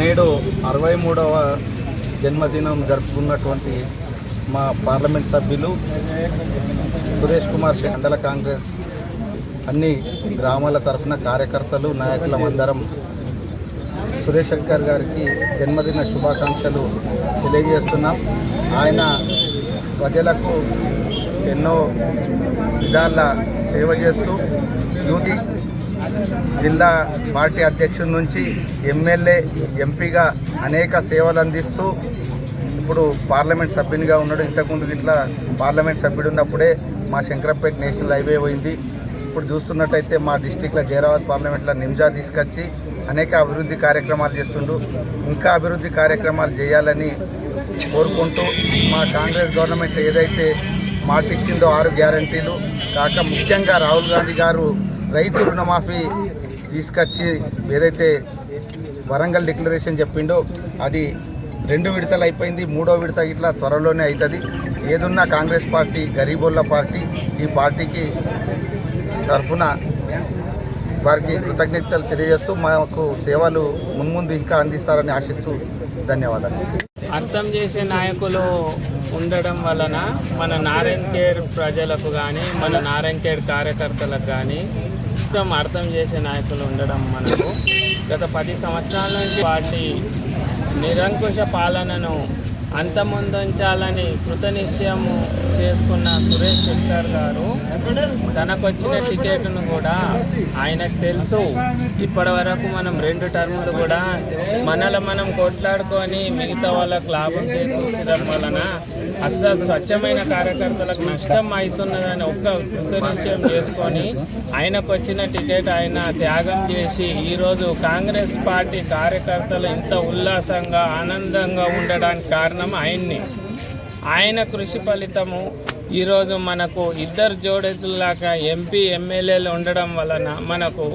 నేడు అరవై మూడవ జన్మదినం జరుపుకున్నటువంటి మా పార్లమెంట్ సభ్యులు సురేష్ కుమార్ మండల కాంగ్రెస్ అన్ని గ్రామాల తరఫున కార్యకర్తలు నాయకులం అందరం సురేష్ శంకర్ గారికి జన్మదిన శుభాకాంక్షలు తెలియజేస్తున్నాం. ఆయన ప్రజలకు ఎన్నో విధాల సేవ చేస్తూ యూత్ జిల్లా పార్టీ అధ్యక్షుడి నుంచి ఎమ్మెల్యే ఎంపీగా అనేక సేవలు అందిస్తూ ఇప్పుడు పార్లమెంట్ సభ్యునిగా ఉన్నాడు. ఇంతకుముందు ఇట్లా పార్లమెంట్ సభ్యుడు ఉన్నప్పుడే మా శంకరపేట నేషనల్ హైవే పోయింది. ఇప్పుడు చూస్తున్నట్టయితే మా డిస్టిక్లో జైరాబాద్ పార్లమెంట్లో నిమ్జా తీసుకొచ్చి అనేక అభివృద్ధి కార్యక్రమాలు చేస్తుండు. ఇంకా అభివృద్ధి కార్యక్రమాలు చేయాలని కోరుకుంటూ మా కాంగ్రెస్ గవర్నమెంట్ ఏదైతే మాటిచ్చిందో ఆరు గ్యారంటీలు కాక ముఖ్యంగా రాహుల్ గాంధీ గారు రైతు రుణమాఫీ తీసుకొచ్చి ఏదైతే వరంగల్ డిక్లరేషన్ చెప్పిండో అది రెండు విడతలు అయిపోయింది మూడో విడత ఇట్లా త్వరలోనే అవుతుంది ఏదున్నా కాంగ్రెస్ పార్టీ గరీబోళ్ళ పార్టీ ఈ పార్టీకి తరఫున వారికి కృతజ్ఞతలు తెలియజేస్తూ మాకు సేవలు మున్ముందు ఇంకా అందిస్తారని ఆశిస్తూ ధన్యవాదాలు. అర్థం చేసే నాయకులు ఉండడం వలన మన నారాయణ కేర్ ప్రజలకు కానీ మన నారాయణ కేర్ కార్యకర్తలకు కానీ మొత్తం అర్థం చేసే నాయకులు ఉండడం మనకు. గత పది సంవత్సరాల నుంచి పార్టీ నిరంకుశ పాలనను అంతమొందించాలని కృతనిశ్చయం చేసుకున్న సురేష్ శెట్టర్ గారు తనకొచ్చిన టికెట్ను కూడా ఆయనకు తెలుసు. ఇప్పటి వరకు మనం రెండు టర్ములు కూడా మనలో మనం కొట్లాడుకొని మిగతా వాళ్ళకు లాభం చేకూర్చడం వలన అస్సలు స్వచ్ఛమైన కార్యకర్తలకు నష్టం అవుతున్నదని ఒక్క కృతనిశ్చయం చేసుకొని ఆయనకు వచ్చిన టికెట్ ఆయన త్యాగం చేసి ఈరోజు కాంగ్రెస్ పార్టీ కార్యకర్తలు ఇంత ఉల్లాసంగా ఆనందంగా ఉండడానికి కారణం ఆయన్ని. ఆయన కృషి ఫలితము ఈరోజు మనకు ఇద్దరు జోడెతుల్లాగా ఎంపీ ఎమ్మెల్యేలు ఉండడం వలన మనకు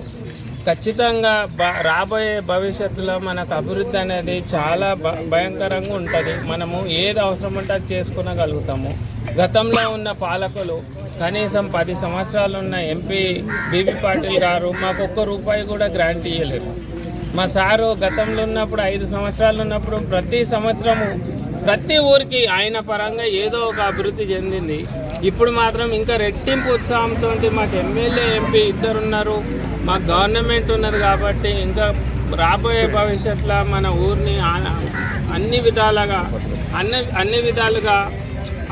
ఖచ్చితంగా రాబోయే భవిష్యత్తులో మనకు అభివృద్ధి అనేది చాలా భ భయంకరంగా ఉంటుంది. మనము ఏది అవసరం ఉంటే అది చేసుకునగలుగుతాము. గతంలో ఉన్న పాలకులు కనీసం పది సంవత్సరాలు ఉన్న ఎంపీ బీబీ పాటిల్ గారు మాకు ఒక్క రూపాయి కూడా గ్రాంట్ ఇవ్వలేదు మా సారు గతంలో ఉన్నప్పుడు ఐదు సంవత్సరాలు ఉన్నప్పుడు ప్రతి సంవత్సరము ప్రతి ఊరికి ఆయన పరంగా ఏదో ఒక అభివృద్ధి చెందింది. ఇప్పుడు మాత్రం ఇంకా రెట్టింపు ఉత్సాహంతో మాకు ఎమ్మెల్యే ఎంపీ ఇద్దరు ఉన్నారు మాకు గవర్నమెంట్ ఉన్నది కాబట్టి ఇంకా రాబోయే భవిష్యత్తులో మన ఊరిని అన్ని విధాలుగా అన్ని అన్ని విధాలుగా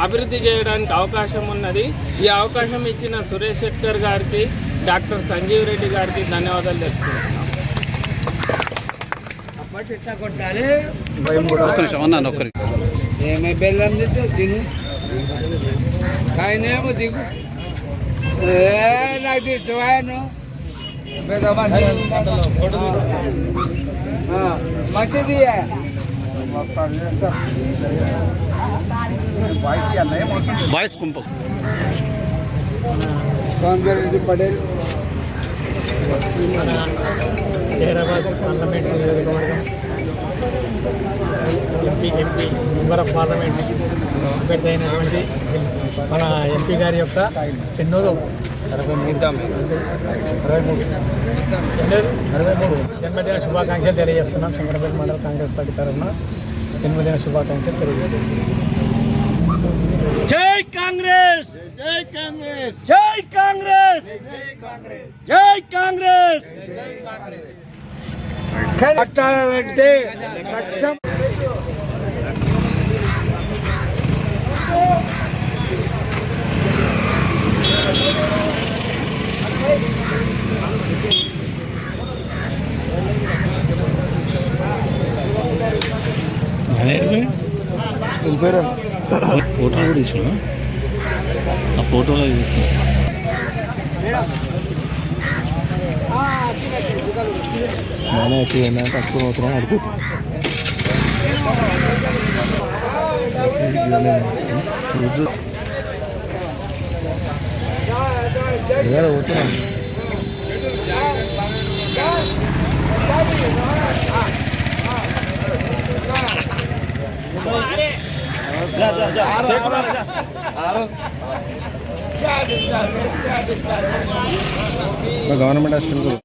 అభివృద్ధి చేయడానికి అవకాశం ఉన్నది. ఈ అవకాశం ఇచ్చిన సురేష్ శెట్కర్ గారికి డాక్టర్ సంజీవ్ రెడ్డి గారికి ధన్యవాదాలు తెలుపుతున్నాను ఒక్క నిమిషం అన్నాను ఒక్కరి ఏమే బెల్లం తిను. కాయనేమో దిగు. నాకు ఆ, మంచిది వాయిస్ కుంప. కాంగ్రెస్ పటేల్ హైదరాబాద్ పార్లమెంట్ నియోజకవర్గం MP MP member of parliament అభ్యర్థి అయినటువంటి మన ఎంపీ గారి యొక్క ఎన్నోదో జన్మదిన శుభాకాంక్షలు తెలియజేస్తున్నాం. శంకరపేట మండల కాంగ్రెస్ పార్టీ తరఫున జన్మదిన శుభాకాంక్షలు తెలియజేస్తున్నాం. జై కాంగ్రెస్! జై కాంగ్రెస్! జై కాంగ్రెస్! జై కాంగ్రెస్! కట్టాలంటే సత్యం. ఫోటో కూడా ఇచ్చిన ఆ ఫోటోలో తక్కువ అవుతున్నాం అడుగుతా చూడు గవర్నమెంట్ హాస్పిటల్